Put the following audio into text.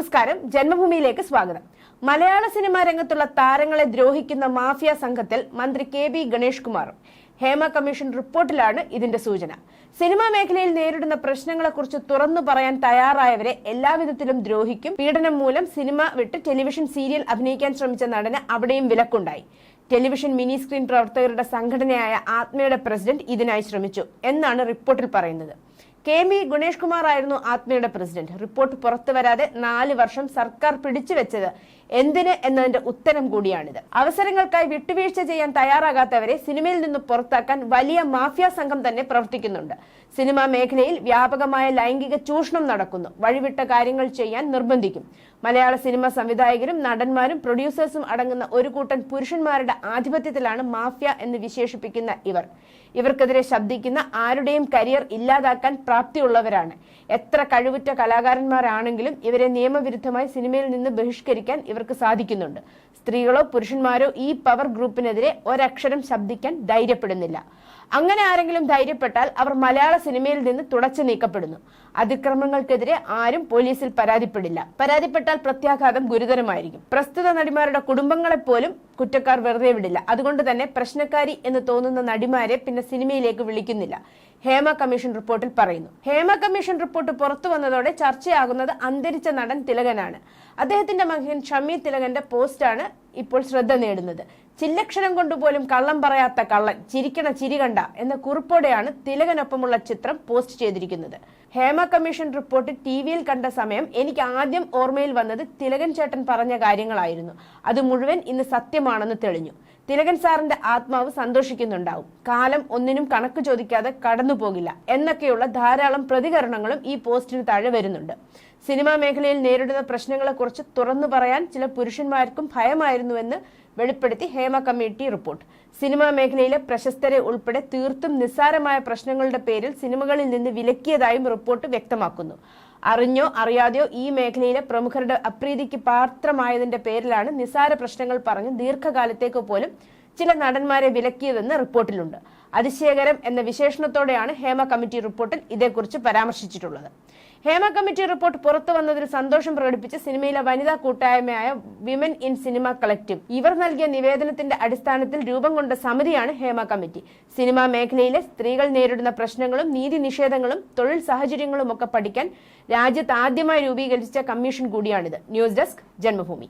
നമസ്കാരം. ജന്മഭൂമിയിലേക്ക് സ്വാഗതം. മലയാള സിനിമാ രംഗത്തുള്ള താരങ്ങളെ ദ്രോഹിക്കുന്ന മാഫിയ സംഘത്തിൽ മന്ത്രി കെ ബി ഗണേഷ് കുമാറും ഹേമ കമ്മീഷൻ റിപ്പോർട്ടിലാണ് ഇതിന്റെ സൂചന. സിനിമാ മേഖലയിൽ നേരിടുന്ന പ്രശ്നങ്ങളെക്കുറിച്ച് തുറന്നു പറയാൻ തയ്യാറായവരെ എല്ലാവിധത്തിലും ദ്രോഹിക്കും. പീഡനം മൂലം സിനിമ വിട്ട് ടെലിവിഷൻ സീരിയൽ അഭിനയിക്കാൻ ശ്രമിച്ച നടന് അവിടെയും വിലക്കുണ്ടായി. ടെലിവിഷൻ മിനി സ്ക്രീൻ പ്രവർത്തകരുടെ സംഘടനയായ ആത്മയുടെ പ്രസിഡന്റ് ഇതിനായി ശ്രമിച്ചു എന്നാണ് റിപ്പോർട്ടിൽ പറയുന്നത്. കെ മി ഗുണേഷ് കുമാർ ആയിരുന്നു ആത്മയുടെ പ്രസിഡന്റ്. റിപ്പോർട്ട് പുറത്തു വരാതെ നാല് വർഷം സർക്കാർ പിടിച്ചു വെച്ചത് എന്തിന് എന്നതിന്റെ ഉത്തരം കൂടിയാണിത്. അവസരങ്ങൾക്കായി വിട്ടുവീഴ്ച ചെയ്യാൻ തയ്യാറാകാത്തവരെ സിനിമയിൽ നിന്ന് പുറത്താക്കാൻ വലിയ മാഫിയ സംഘം തന്നെ പ്രവർത്തിക്കുന്നുണ്ട്. സിനിമാ മേഖലയിൽ വ്യാപകമായ ലൈംഗിക ചൂഷണം നടക്കുന്നു. വഴിവിട്ട കാര്യങ്ങൾ ചെയ്യാൻ നിർബന്ധിക്കും. മലയാള സിനിമ സംവിധായകരും നടന്മാരും പ്രൊഡ്യൂസേഴ്സും അടങ്ങുന്ന ഒരു കൂട്ടം പുരുഷന്മാരുടെ ആധിപത്യത്തിലാണ് മാഫിയ എന്ന് വിശേഷിപ്പിക്കുന്ന ഇവർ. ഇവർക്കെതിരെ ശബ്ദിക്കുന്ന ആരുടെയും കരിയർ ഇല്ലാതാക്കാൻ പ്രാപ്തിയുള്ളവരാണ്. എത്ര കഴിവുറ്റ കലാകാരന്മാരാണെങ്കിലും ഇവരെ നിയമവിരുദ്ധമായി സിനിമയിൽ നിന്ന് ബഹിഷ്കരിക്കാൻ ഇവർക്ക് സാധിക്കുന്നുണ്ട്. സ്ത്രീകളോ പുരുഷന്മാരോ ഈ പവർ ഗ്രൂപ്പിനെതിരെ ഒരക്ഷരം ശബ്ദിക്കാൻ ധൈര്യപ്പെടുന്നില്ല. അങ്ങനെ ആരെങ്കിലും ധൈര്യപ്പെട്ടാൽ അവർ മലയാള സിനിമയിൽ നിന്ന് തുടച്ചു നീക്കപ്പെടുന്നു. അതിക്രമങ്ങൾക്കെതിരെ ആരും പോലീസിൽ പരാതിപ്പെടില്ല. പരാതിപ്പെട്ടാൽ പ്രത്യാഘാതം ഗുരുതരമായിരിക്കും. പ്രസ്തുത നടിമാരുടെ കുടുംബങ്ങളെപ്പോലും കുറ്റക്കാർ വെറുതെ വിടില്ല. അതുകൊണ്ട് തന്നെ പ്രശ്നക്കാരി എന്ന് തോന്നുന്ന നടിമാരെ പിന്നെ സിനിമയിലേക്ക് വിളിക്കുന്നില്ല. ഹേമ കമ്മീഷൻ റിപ്പോർട്ടിൽ പറയുന്നു. ഹേമ കമ്മീഷൻ റിപ്പോർട്ട് പുറത്തു വന്നതോടെ ചർച്ചയാകുന്നത് അന്തരിച്ച നടൻ തിലകനാണ്. അദ്ദേഹത്തിന്റെ മകൻ ഷമി തിലകന്റെ പോസ്റ്റാണ് ഇപ്പോൾ ശ്രദ്ധ നേടുന്നത്. ചില്ലക്ഷരം കൊണ്ടുപോലും കള്ളം പറയാത്ത കള്ളൻ ചിരിക്കണ ചിരി കണ്ട എന്ന കുറിപ്പോടെയാണ് തിലകനൊപ്പമുള്ള ചിത്രം പോസ്റ്റ് ചെയ്തിരിക്കുന്നത്. ഹേമ കമ്മീഷൻ റിപ്പോർട്ട് ടി വിയിൽ കണ്ട സമയം എനിക്ക് ആദ്യം ഓർമ്മയിൽ വന്നത് തിലകൻ ചേട്ടൻ പറഞ്ഞ കാര്യങ്ങളായിരുന്നു. അത് മുഴുവൻ ഇന്ന് സത്യമാണെന്ന് തെളിഞ്ഞു. തിലകൻ സാറിന്റെ ആത്മാവ് സന്തോഷിക്കുന്നുണ്ടാവും. കാലം ഒന്നിനും കണക്ക് ചോദിക്കാതെ കടന്നു പോകില്ല എന്നൊക്കെയുള്ള ധാരാളം പ്രതികരണങ്ങളും ഈ പോസ്റ്റിന് താഴെ വരുന്നുണ്ട്. സിനിമാ മേഖലയിൽ നേരിടുന്ന പ്രശ്നങ്ങളെക്കുറിച്ച് തുറന്നു പറയാൻ ചില പുരുഷന്മാർക്കും ഭയമായിരുന്നുവെന്ന് വെളിപ്പെടുത്തി ഹേമ കമ്മിറ്റി റിപ്പോർട്ട്. സിനിമാ മേഖലയിലെ പ്രശസ്തരെ ഉൾപ്പെടെ തീർത്തും നിസ്സാരമായ പ്രശ്നങ്ങളുടെ പേരിൽ സിനിമകളിൽ നിന്ന് വിലക്കിയതായും റിപ്പോർട്ട് വ്യക്തമാക്കുന്നു. അറിഞ്ഞോ അറിയാതെയോ ഈ മേഖലയിലെ പ്രമുഖരുടെ അപ്രീതിക്ക് പാത്രമായതിന്റെ പേരിലാണ് നിസാര പ്രശ്നങ്ങൾ പറഞ്ഞ് ദീർഘകാലത്തേക്ക് പോലും ചില നടന്മാരെ വിലക്കിയതെന്ന് റിപ്പോർട്ടിലുണ്ട്. അതിശയകരം എന്ന വിശേഷണത്തോടെയാണ് ഹേമ കമ്മിറ്റി റിപ്പോർട്ടിൽ ഇതേക്കുറിച്ച് പരാമർശിച്ചിട്ടുള്ളത്. ഹേമ കമ്മിറ്റി റിപ്പോർട്ട് പുറത്തു വന്നതിൽ സന്തോഷം പ്രകടിപ്പിച്ച് സിനിമയിലെ വനിതാ കൂട്ടായ്മയായ വിമൻ ഇൻ സിനിമ കളക്റ്റീവ് ഇവർ നൽകിയ നിവേദനത്തിന്റെ അടിസ്ഥാനത്തിൽ രൂപം കൊണ്ട സമിതിയാണ് ഹേമ കമ്മിറ്റി. സിനിമാ മേഖലയിലെ സ്ത്രീകൾ നേരിടുന്ന പ്രശ്നങ്ങളും നീതി നിഷേധങ്ങളും തൊഴിൽ സാഹചര്യങ്ങളും ഒക്കെ പഠിക്കാൻ രാജ്യത്ത് ആദ്യമായി രൂപീകരിച്ച കമ്മീഷൻ കൂടിയാണിത്. News desk Janmabhumi.